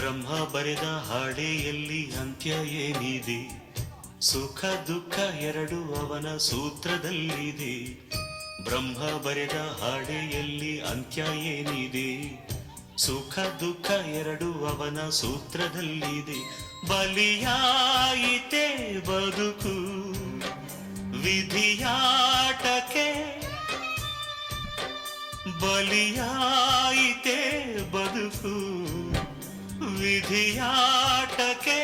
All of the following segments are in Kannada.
ಬ್ರಹ್ಮ ಬರೆದ ಹಾಡೆಯಲ್ಲಿ ಅಂತ್ಯ ಏನಿದೆ? ಸುಖ ದುಃಖ ಎರಡು ಅವನ ಸೂತ್ರದಲ್ಲಿದೆ. ಬ್ರಹ್ಮ ಬರೆದ ಹಾಡೆಯಲ್ಲಿ ಅಂತ್ಯ ಏನಿದೆ? ಸುಖ ದುಃಖ ಎರಡು ಅವನ ಸೂತ್ರದಲ್ಲಿದೆ. ಬಲಿಯಾಯಿತೆ ಬದುಕು ವಿಧಿಯಾಟಕ್ಕೆ ಬಲಿಯಾಯಿತೆ ಬದುಕು. ವಿಧಿಯಾಟಕ್ಕೆ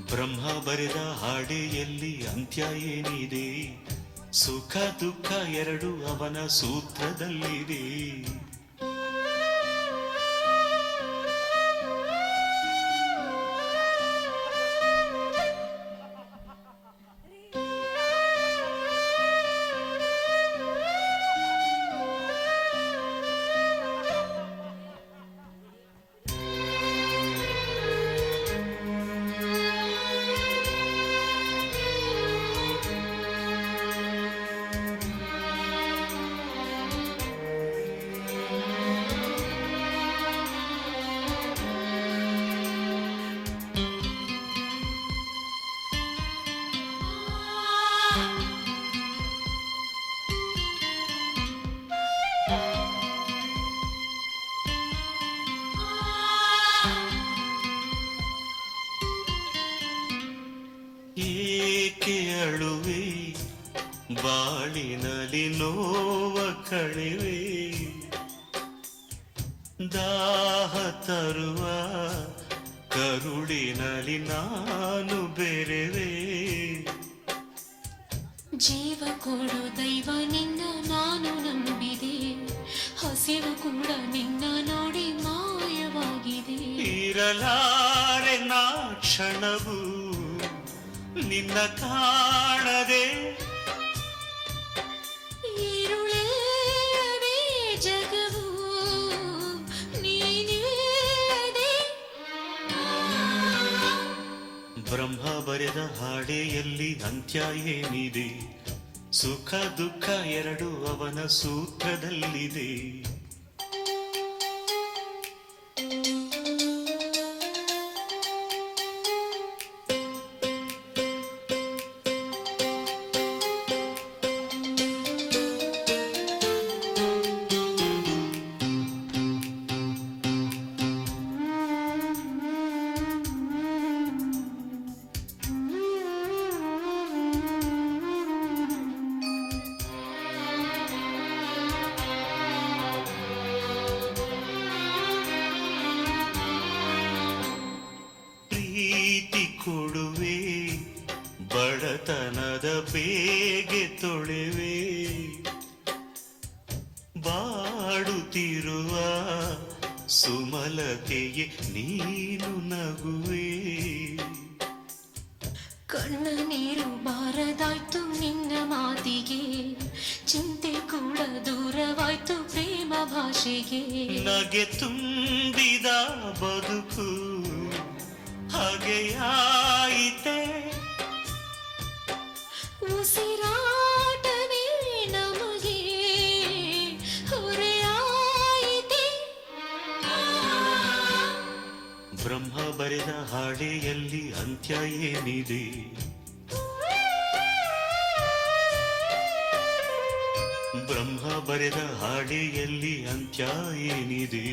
ಬ್ರಹ್ಮ ಬರೆದ ಹಾಡೆಯಲ್ಲಿ ಅಂತ್ಯ ಏನಿದೆ? ಸುಖ ದುಃಖ ಎರಡು ಅವನ ಸೂತ್ರದಲ್ಲಿದೆ. ಬಾಳಿನಲ್ಲಿ ನೋವ ಕಳಿವೆ ದಾಹ ತರುವ ಕರುಳಿನಲ್ಲಿ ನಾನು ಬೆರೆವೆ. ಜೀವ ಕೊಡು ದೈವ ನಿನ್ನ ನಾನು ನಂಬಿದೆ. ಹಸಿರು ಕೂಡ ನಿನ್ನ ನೋಡಿ ಮಾಯವಾಗಿದೆ. ಇರಲಾರೆ ನಾ ಕ್ಷಣವು ನಿನ್ನ ಕಾಣದೆ. ಬ್ರಹ್ಮ ಬರೆದ ಹಾಡೆಯಲ್ಲಿ ಅಂತ್ಯ ಏನಿದೆ? ಸುಖ ದುಃಖ ಎರಡು ಅವನ ಸೂತ್ರದಲ್ಲಿದೆ. ಪ್ರೀತಿ ಕೊಡುವೆ ಬಡತನದ ಬೇಗೆ ತೊಳೆವೆ. ಬಾಡುತ್ತಿರುವ ಸುಮಲತೆಗೆ ನೀನು ನಗುವೆ. ಕಣ್ಣ ನೀರು ಬಾರದಾಯ್ತು ನಿನ್ನ ಮಾತಿಗೆ ಚಿಂತೆ ಕೂಡ ದೂರವಾಯ್ತು ಪ್ರೇಮ ಭಾಷೆಗೆ. ನಗೆ ತುಂಬಿದ ಬದುಕು ಹಾಗೆಯಾಯಿತೆ? ಉಸಿರಾಟವೇ ನಮಗೆ ಹೊರೆಯಾಯಿತೆ? ಬ್ರಹ್ಮ ಬರೆದ ಹಾಡೆಯಲ್ಲಿ ಅಂತ್ಯ ಏನಿದೆ? ಬ್ರಹ್ಮ ಬರೆದ ಹಾಡೆಯಲ್ಲಿ ಅಂತ್ಯ ಏನಿದೆ?